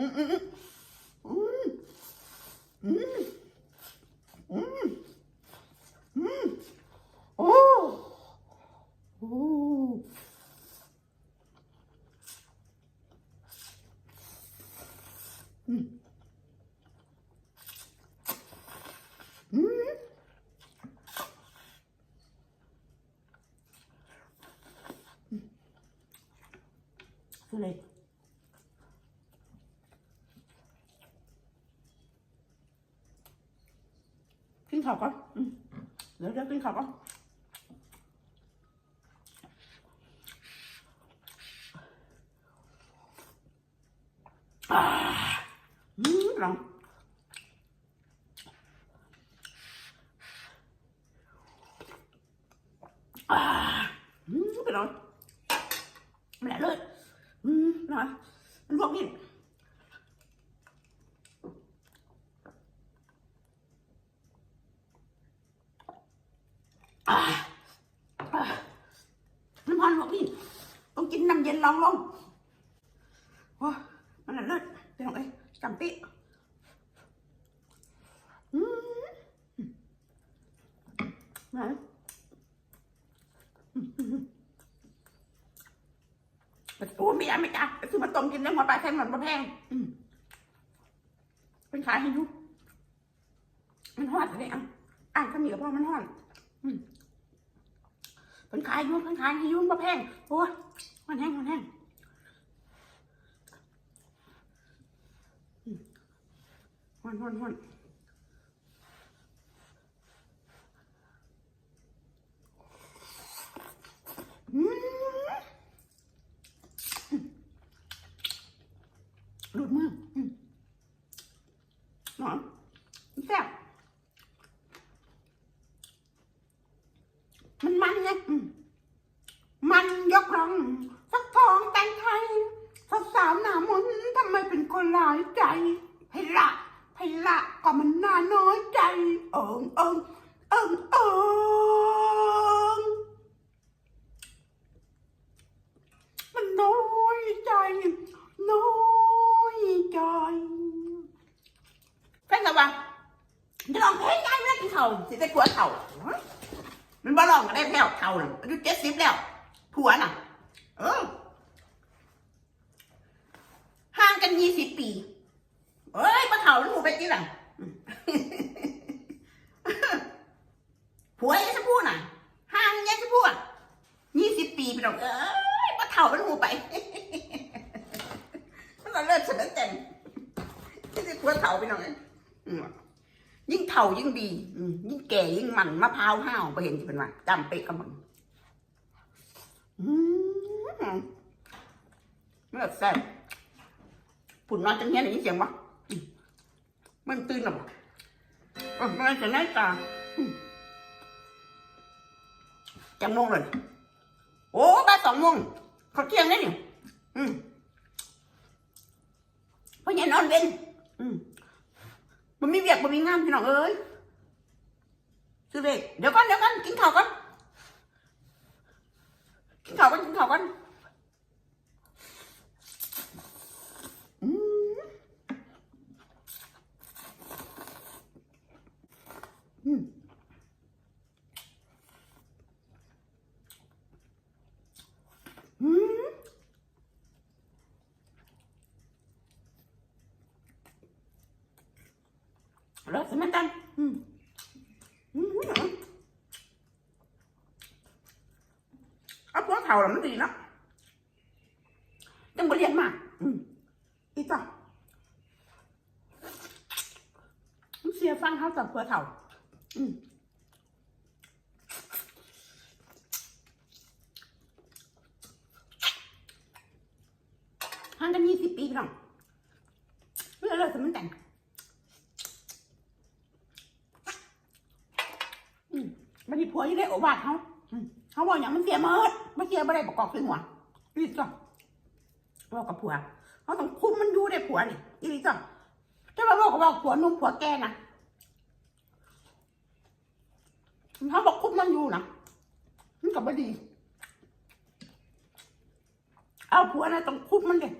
อืมอืมอืมอืมอืมอืม โอ้โอ้อืมอืมคืออะไรกิน น้ำพันบอกพี่ ต้องกินน้ำเย็นลองลงโอ้มันน่ะเลิศไปลองเอ้จำปีอืมไหนอืมมอืมโอ้ไม่ได้ไม่จ้าคือมาต้มกินได้หมดปลาแทงหมดมาแพงเป็นขายให้ยุมันหอดเลยอะอ่านก็มีกับพ่อมันหอด เพิ่นขายยุ่เพิ่นขายให้อยุ่บ่แพงโอ้ยมันแห้งมันแห้งอืมฮ้อนฮ้อนหอนอืมอืมดูดมืออืมหนอนแซ่บมันมันไงอืมมันยกรังฟักทองแต่งไทยสาวสาวหน้ามนต์ทำไมเป็นคนหลาย ใจให้ละให้ละก็มันน่าน้อยใจ เอิงเอิงเอิงเอิงมันน้อยใจน้อยใจแฟนสว่างจะลองเพลงไงไม่ได้กินเขาสิได้กลัวเขามันบ่ลองก็ได้แพ้วเท่าน่ะอายุเจ็ดสิบแล้วผัวน่ะ เออ ห่างกันยี่สิบปี เอ้ยมาเท่าล้วหมูไปจีหลังผัวยังจะพูดน่ะห่างยังจะพูดยี่สิบปีไปหรอกเอ้ยมาเท่าล้วหมูไปมันเลิศเสนอแต่งที่จะผัวเท่าไปหน่อยยิ่งเท่ายิ่งดียิ่งแก่ยิ่งมันมะพร้าวห้าวไปเห็นที่เป็นว่าจำเป๊ะกับมึงเมื่อแซ่บ ผุ่นนอนจังเงี้ยได้ยินเสียงวะมันตื่นหรอวะมันจะน่ตาจังโมงเลยโอ้บ่ายสองโมงเขาเที่ยงแล้วนี่อืมเพราะยันนอนเว้นอืมมันมีเวียกมันมีงานพี่น้องเอ้ยซื้อเด็กเดี๋ยวก่อนเดี๋ยวก่อนกินข้าวก่อนกินข้าวก่อนกินข้าวก่อน แล้วสิมันตันอืมอืมเอาพวกเท่าแล้วมันดีเนาะจังบ่เรียนมากอืมอีต่อมันเสียฟังเขาจากพวกเท่าอืมห่างกันยี่สิบปีพี่น้องเมื่อไรสมันแต่ง อืม มันมีผัวอยู่ในโอบาทเขาเขาบอกอย่างมันเสียเมิดมันเสียบ่ได้ประกอบเป็นหัวอีกจ้ะบอกกับผัวเขาต้องคุมมันอยู่ในผัวนี่อีกจ้ะจะมาบอกกับผัวนุ่มผัวแกนะเขาบอกคุมมันอยู่นะมันกับไม่ดี เอาผัวนะต้องคุมมันเลย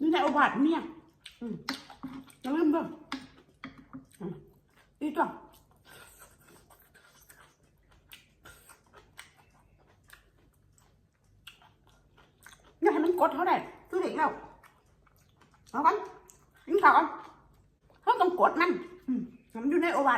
นี่ในโอบาทเนี่ยอย่าลืมด้วย อีตัวอย่าให้มันกดเขาได้คือเด็กแล้วเอากันยิงเขากันเขาต้องกดมันอืมมันอยู่ในโอบ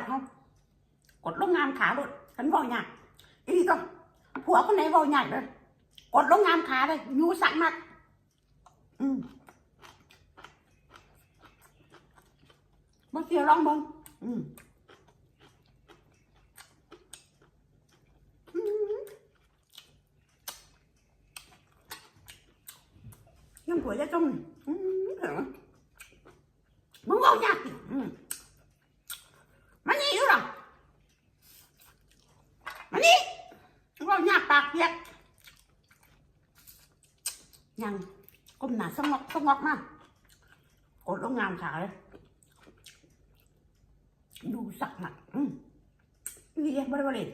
ผัวจะจงอืมเหรอมึงเอายากอืมมันนี่อยู่หรอมันนี่มึงเอายากปากเปียกยังก้มหน้าสงบสงบมากกดลงงามขาเลยดูสักหนักอืมนี่ยังบริบริ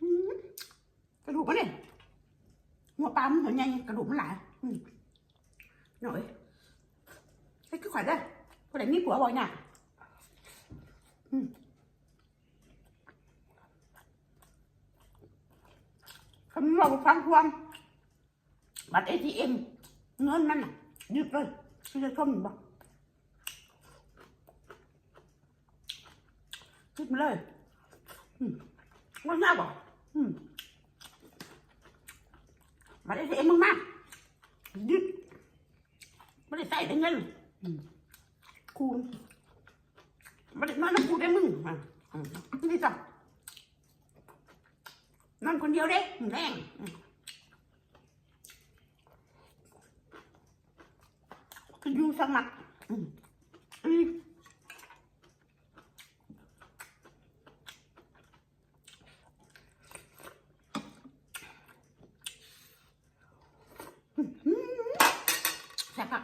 อืมกระ ดูกมันเนี่ยหัวปลามันหัวใหญ่กระดูกมันหลายอืมหน่อยไอ้คือข่อยได้คนไหนมีผัวบ่อยน่ะอืมคำเราฟังความบัตรเอทีเอ็มเงินมันน่ะยึดเลยที่จะชมบอกยึดมาเลยอืมว่าหน้าบอกอืม บัตรเอทีเอ็มมึงมายึดไม่ได้ใส่ได้เงินอืมคูณไม่ได้นอนน้ำกูได้มึงอะอืมนี่จ้ะนอนคนเดียวเด้แรงอืมคืออยู่สมัครอืมอืมอื้อหือแซ่บอะ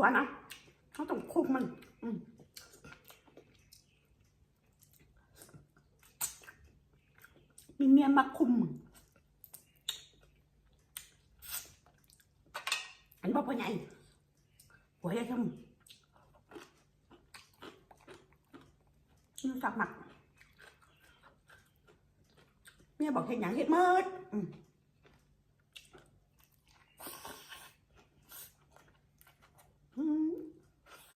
หัวนะเขาต้องคุมมัน อืมมีเมียมาคุมอันบอกว่าไงหัวจะทำนี่สักหนักเมียบอกเห็นอย่างเห็ดมืดอืม